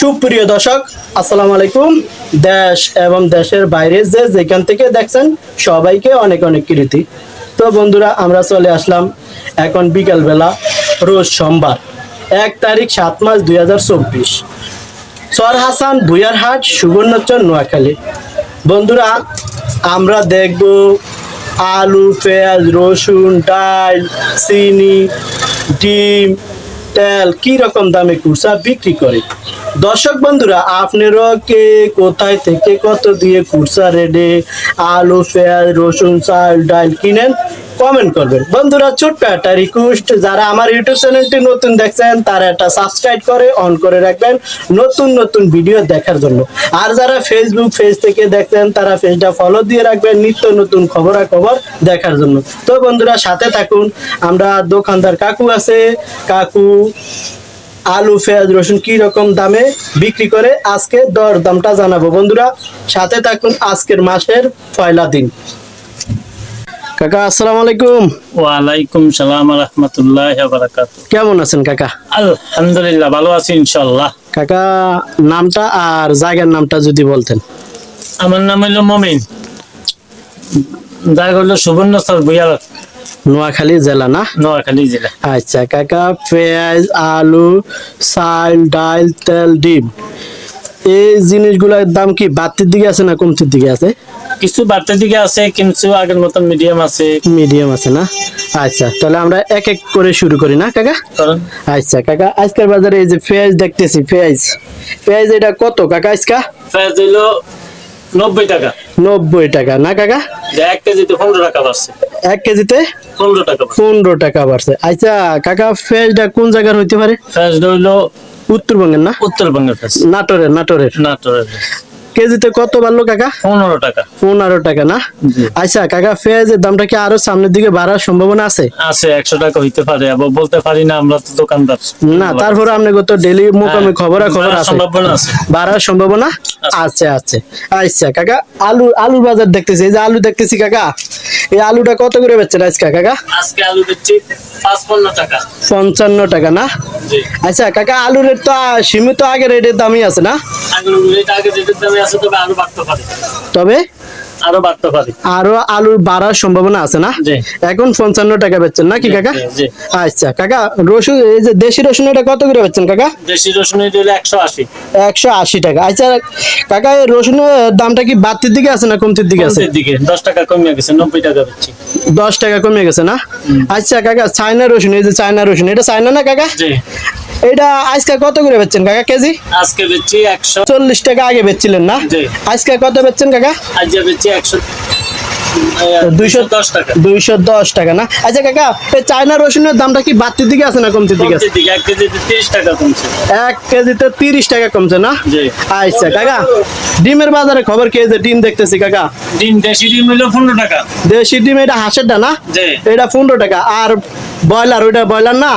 সুপ্রিয় দর্শক, আসসালামু আলাইকুম। দেশ এবং দেশের বাইরে যে যেখান থেকে দেখছেন, সবাইকে অনেক অনেক কৃতি তো বন্ধুরা, আমরা চলে আসলাম এখন বিকালবেলা রোজ সোমবার, এক তারিখ সাত মাস দুই হাজার চব্বিশ। সর হাসান ভুয়ারহাট সুবর্ণচর, নোয়াখালী। বন্ধুরা, আমরা দেখব আলু, পেঁয়াজ, রসুন, ডাল, চিনি, ডিম, তেল, কী রকম দামে কুরসা বিক্রি করে। দর্শক বন্ধুরা, আপনারা কে কোথায় থেকে কত দিয়ে কুরসা রেডে, আলু, পেঁয়াজ, রসুন, চাল, ডাল কিনেন কমেন্ট করবেন। বন্ধুরা, ছোট্ট একটা রিকোয়েস্ট যারা আমার ইউটিউব চ্যানেলটি নতুন দেখছেন, তারা একটা সাবস্ক্রাইব করে অন করে রাখবেন নতুন নতুন ভিডিও দেখার জন্য। আর যারা ফেসবুক পেজ থেকে দেখছেন, তারা পেজটা ফলো দিয়ে রাখবেন, নিত্য নতুন খবরাখবর দেখার জন্য। তো বন্ধুরা, সাথে থাকুন। আমরা দোকানদার কাকু আছে। কাকু আলু পেঁয়াজ রসুন কি রকম দামে বিক্রি করে আজকে দর দামটা জানাব। বন্ধুরা সাথে থাকুন আজকের মাসের পয়লা দিন। কাকা আসসালামু আলাইকুম। ওয়ালাইকুম সালাম রহমতুল্লাহ বারাকাত কেমন আছেন কাকা? আলহামদুলিল্লাহ ভালো আছি কাকা নামটা আর জায়গার নামটা যদি বলতেন। আমার নাম হইল মমিন। জায়গা হইল সুবর্ণচর বুয়াল নোয়াখালী জেলা না? নোয়াখালী জেলা। আচ্ছা কাকা পেঁয়াজ আলু চাল ডাল তেল ডিম এই জিনিসগুলোর দাম কি বাড়তির দিকে আছে না কমতির দিকে আছে? কিছু বাড়তির দিকে আছে কিন্তু আগের মতন মিডিয়াম আছে। মিডিয়াম আছে না? আচ্ছা তাহলে আমরা এক এক করে শুরু করি না কাকা? আচ্ছা কাকা আজকের বাজারে এই যে পেঁয়াজ দেখতেছি পেঁয়াজ। পেঁয়াজ এটা কত কাকা আজকা? পেঁয়াজ হলো 90 টাকা। 90 টাকা। না কাকা? এক কেজিতে 15 টাকা বাড়ছে। এক কেজিতে 15 টাকা 15 টাকা বাড়ছে। আচ্ছা কাকা ফেজটা কোন জায়গার হইতে পারে? ফেজটা হইল উত্তরবঙ্গের না? উত্তরবঙ্গের ফেজ। নাটোরের নাটোরের। নাটোরের কেজিতে কত বাড়লো কাকা? পনেরো টাকা। পনেরো টাকা না? আচ্ছা কাকা পেঁয়াজের দামটা কি আরও সামনের দিকে বাড়ার সম্ভাবনা আছে? আছে একশো টাকা হইতে পারে আবার বলতে পারি না আমরা তো দোকানদার। না তারপরে আপনি কত ডেলি মোকামে খবর খবর আছে। বাড়ার সম্ভাবনা আছে। আছে আচ্ছা কাকা আলু আলুর বাজার দেখতেছি। এই যে আলু দেখতেছি কাকা এই আলুটা কত করে বেচছেন আজকে কাকা? আজকে আলু দিচ্ছি পাঁচপান্ন টাকা। পঞ্চান্ন টাকা না? আচ্ছা কাকা আলু রেট তো সীমিত আগে রেটের দামই আছে না? রেট আগে রেটের দামই আছে তবে আরও বাড়তে পারে। তবে? আরও বাড়তে পারে। আরও আলুর বাড়ার সম্ভাবনা আছে না? এখন পঞ্চান্ন টাকা বেচছেন নাকি কাকা। আচ্ছা কাকা রসুন এই যে দেশি রসুন এটা কত করে বেচছেন কাকা? দেশি রসুন একশো আশি। একশো আশি টাকা। আচ্ছা কাকা এই রসুনের দামটা কি বাড়তির দিকে আছে না কমতির দিকে আছে? দিকে দশ টাকা কমে গেছে নব্বই টাকা বেচছি। দশ টাকা কমে গেছে না? আচ্ছা কাকা চায়না রসুন এই যে চায়না রসুন এটা চায়না না কাকা? এটা আজকে কত করে বেচছেন কাকা কেজি? আজকে বেচছি একশো চল্লিশ টাকা আগে বেচছিলেন না। আজকে কত বেচছেন কাকা? আজকে বেচছি একশো দুইশো দশ টাকা। দুইশো দশ টাকা না? আচ্ছা কাকা এই চায়না রসুনের দামটা কি বাড়তির দিকে আছে না কমতির দিকে আছে? এক কেজিতে তিরিশ টাকা কমছে। এক কেজিতে তিরিশ টাকা কমছে না? আচ্ছা কাকা ডিমের বাজারে খবর কে যে ডিম দেখতেছি কাকা? ডিম দেশি ডিম হইল পনেরো টাকা। দেশি ডিম এটা হাঁসেরটা না এটা পনেরো টাকা। আর ব্রয়লার ওইটা ব্রয়লার না?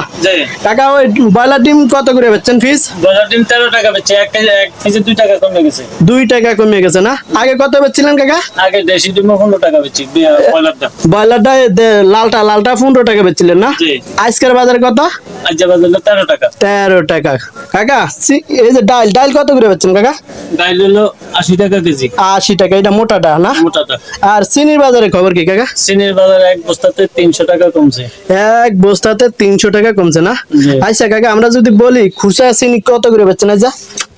কাকা ওই ব্রয়লার ডিম কত করে বেচছেন ফিস? ব্রয়লার ডিম তেরো টাকা বেচছে এক কেজি দুই টাকা কমে গেছে। দুই টাকা কমে গেছে না? আগে কত বেচছিলেন কাকা? আগে দেশি ডিমও পনেরো টাকা ব্রয়লারটা লালটা লালটা পনেরো টাকা বেচছিলেন না? আজকের বাজারে কত? তেরো টাকা। তেরো টাকা। কাকা এই যে ডাল ডাল কত করে বেচছেন কাকা? ডাইল হলো আশি টাকা কেজি। আশি টাকা এটা মোটাটা না? মোটাটা। আর চিনির বাজারে খবর কি কাকা? চিনির বাজার এক বস্তাতে তিনশো টাকা কমছে। এক বস্তাতে তিনশো টাকা কমছে না। আচ্ছা কাকা আমরা যদি বলি খুচরা চিনি কত করে বেচছেন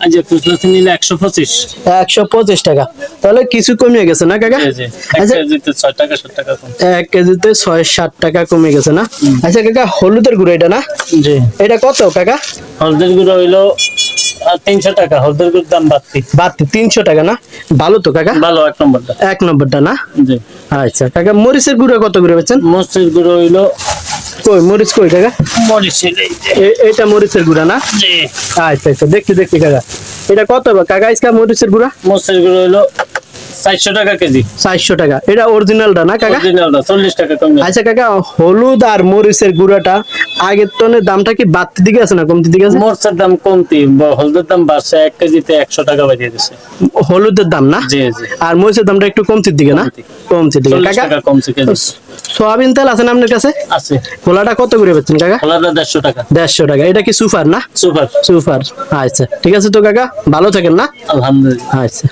আচ্ছা খুচরা চিনি একশো পঁচিশ। একশো পঁচিশ টাকা। তাহলে কিছু কমিয়ে গেছে না কাকা? আচ্ছা কেজিতে ছয় টাকা সাত টাকা এক কেজিতে ছয় ষাট টাকা কমে গেছে না? আচ্ছা কাকা হলুদের গুঁড়ো এটা না? জি। এটা কত কাকা? হলদের গুঁড়ো হইল তিনশো টাকা। হলদের গুঁড়োর দাম বাড়তি। বাড়তি তিনশো টাকা না? ভালো তো কাকা? ভালো এক নম্বরটা। এক নম্বরটা না? জি। আচ্ছা কাকা মরিচের গুঁড়ো কত করে বেচছেন মসজিদ গুঁড়ো হইল কই মরিচ কই কাকা? মরিচের এই যে। এ- এইটা মরিচের গুঁড়া না? জি। আচ্ছা আচ্ছা দেখছি দেখছি কাকা। এটা কত কাকা ইসকা মরিচের গুঁড়া? মসজিদ গুঁড়ো হইল চারশো টাকা কেজি। চারশো টাকা। এটা অরিজিনালটা না কাকা? অরিজিনালটা চল্লিশ টাকা কম আচ্ছা কাকা হলুদ আর মরিচের গুঁড়াটা আগের দামটা কি বাড়তির দিকে আছে না কমতির দিকে আছে? মরচার দাম কমতি হলদের দাম বাড়ছে কেজিতে একশো টাকা বাড়িয়ে হলুদের দাম না? জি জি। আর মরিচের দামটা একটু কমতির দিকে না? কমতির দিকে। কাকা কমছে কেজি। সোয়াবিন তেল আছে না আপনার কাছে? আছে। খোলাটা কত করে বেচছেন কাকা? খোলাটা দেড়শো টাকা। দেড়শো টাকা। এটা কি সুপার না? সুপার। সুপার। আচ্ছা ঠিক আছে তো কাকা? ভালো থাকেন না? আলহামদুলিল্লাহ। আচ্ছা।